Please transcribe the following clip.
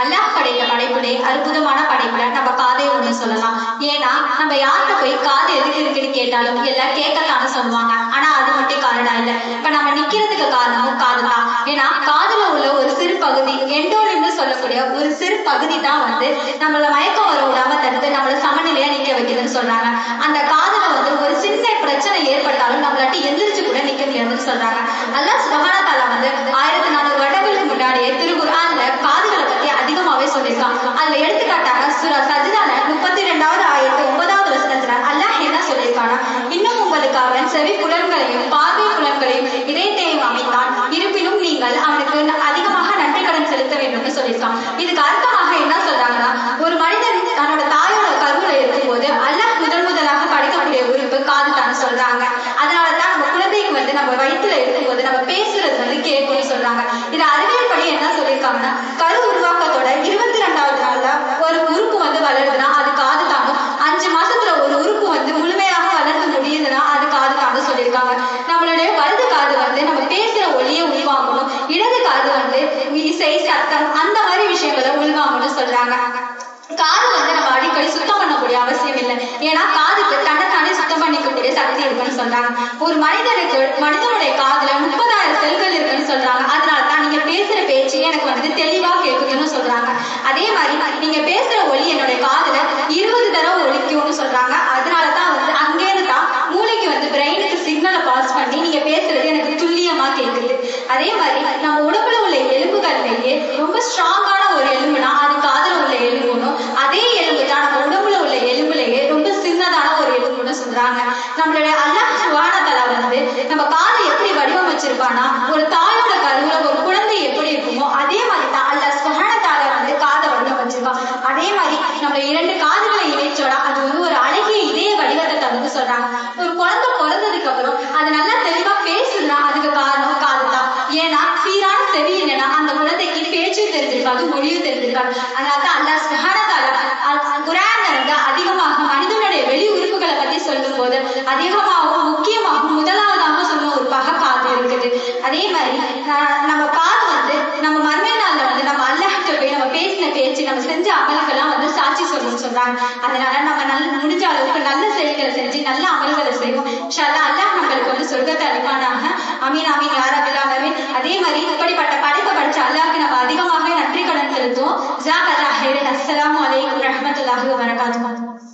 அல்லாஹ் படைத்த படைப்புடைய அற்புதமான படைப்புல நம்ம காதை ஒண்ணு சொல்லலாம். ஏன்னா நம்ம யார்கிட்ட போய் காது எதுக்கு இருக்குன்னு கேட்டாலும் எல்லாம் கேட்கத்தானே சொல்லுவாங்க. ஆனா அது மட்டும் காரணம் இல்ல. இப்ப நம்ம நிக்கிறதுக்கு காரணமும் காது தான் ஏன்னா காதுல உள்ள ஒரு சிறு பகுதி எண்டோலிம்னு சொல்லக்கூடிய ஒரு சிறு பகுதி தான் வந்து நம்மள மயக்கம் வர விடாம தடுத்து நம்மள சமநிலையா நிக்க வைக்குதுன்னு சொல்றாங்க. அந்த காதுல வந்து ஒரு சின்ன பிரச்சனை ஏற்பட்டாலும் நம்மளாட்டி எந்திரிச்சு கூட நிக்க முடியாதுன்னு சொல்றாங்க அல்லாஹ் சுபஹான தஆலா வந்து ஆயிரத்தி நானூறு வருடங்களுக்கு முன்னாடியே திருக்குர்ஆன்ல காதுகளை பத்தி அதிகமாவே சொல்லியிருக்கான் அதுல எடுத்துக்காட்டாக சூரா சஜிதால முப்பத்தி ரெண்டாவது ஆயிரத்தி ஒன்பதாவது வசனத்துல அல்லாஹ் என்ன சொல்லியிருக்கானா இன்னும் உங்களுக்கு அவன் செவி புலன்களையும் பார்வை புலன்களையும் இதயத்தையும் அமைத்தான் இருப்பினும் நீங்கள் அவனுக்கு அதிகமாக நன்றி கடன் செலுத்த வேண்டும்னு சொல்லியிருக்கான் இதுக்கு அர்த்தமாக என்ன சொல்றாங்கன்னா ஒரு மனிதன் தன்னோட தாயோட கருவுல இருக்கும்போது அல்லாஹ் முதல் முதலாக படைக்கக்கூடிய உறுப்பு காது தான் சொல்றாங்க அதனால தான் நம்ம குழந்தைக்கு வந்து நம்ம இருக்கும்போது நம்ம பேசுறது வந்து கேட்கும்னு சொல்றாங்க. இது அறிவியல் படி என்ன சொல்லியிருக்காங்கன்னா கரு உருவாக்கத்தோட இருபத்தி ரெண்டாவது நாள்ல ஒரு உறுப்பு வந்து வளருதுன்னா அது காது தாங்கும். அஞ்சு மாசத்துல ஒரு உறுப்பு வந்து முழுமையாக வளர்ந்து முடியுதுன்னா அது காது தாங்க சொல்லியிருக்காங்க. நம்மளுடைய வலது காது வந்து நம்ம பேசுற ஒளியை உள்வாங்கணும். இடது காது வந்து இசை சத்தம் அந்த மாதிரி விஷயங்களை உள்வாங்கணும்னு சொல்றாங்க. காது வந்து நம்ம அடிக்கடி சுத்தம் பண்ணக்கூடிய அவசியம் இல்லை. ஏன்னா காதுக்கு தன்னைத்தானே சுத்தம் பண்ணிக்கக்கூடிய சக்தி இருக்குன்னு சொல்றாங்க. ஒரு மனிதனுக்கு மனிதனுடைய காதுல முப்பதாயிரம் செல்கள் இருக்குன்னு சொல்றாங்க. அதனால தான் நீங்க பேசுற பேச்சு எனக்கு வந்து தெளிவா கேட்குதுன்னு சொல்றாங்க. அதே மாதிரி நீங்க பேசுற ஒலி என்னுடைய காதுல இருபது தடவை ஒலிக்கும்னு சொல்றாங்க. அதனால தான் வந்து அங்கேருந்து தான் மூளைக்கு வந்து பிரெயினுக்கு சிக்னலை பாஸ் பண்ணி நீங்க பேசுறது எனக்கு துல்லியமா கேக்குது. அதே மாதிரி நம்ம உடம்புல இருப்பானா? ஒரு தாயோட கருவுல ஒரு குழந்தை எப்படி இருக்குமோ அதே மாதிரி தான் அல்லாஹ் சுகானதால வந்து காதை வடிவமைச்சிருப்பான் அதே மாதிரி நம்ம இரண்டு காதுகளை இணைச்சோட அது வந்து ஒரு அழகிய இதய வடிவத்தை தந்து சொல்றாங்க. ஒரு குழந்தை பிறந்ததுக்கு அப்புறம் அது நல்லா தெளிவா பேசுதுன்னா அதுக்கு காரணம் காது தான் ஏன்னா சீரான செவி இல்லைன்னா அந்த குழந்தைக்கு பேச்சும் தெரிஞ்சிருக்காது மொழியும் தெரிஞ்சிருக்காது. அதனால தான் அல்லாஹ் சுகானதால குரான்ல அதிகமாக மனிதனுடைய வெளி உறுப்புகளை பத்தி சொல்லும் போது அதிகமாகவும் வரும்னு சொல்றாங்க. அதனால நம்ம நல்ல முடிஞ்ச அளவுக்கு நல்ல செயல்களை செஞ்சு நல்ல அமல்களை செய்வோம். ஷல்லா அல்லாஹ் நம்மளுக்கு வந்து சொர்க்கத்தை அளிப்பானாக அமீன் அமீன் யாராபிலாமீன் அதே மாதிரி இப்படிப்பட்ட படைப்பை படிச்ச அல்லாஹ்க்கு நம்ம அதிகமாகவே நன்றி கடன் செலுத்துவோம். ஜாக் அல்லாஹ் அஸ்லாம் வலைக்கம் ரஹமத்துல்லாஹி வரகாத்து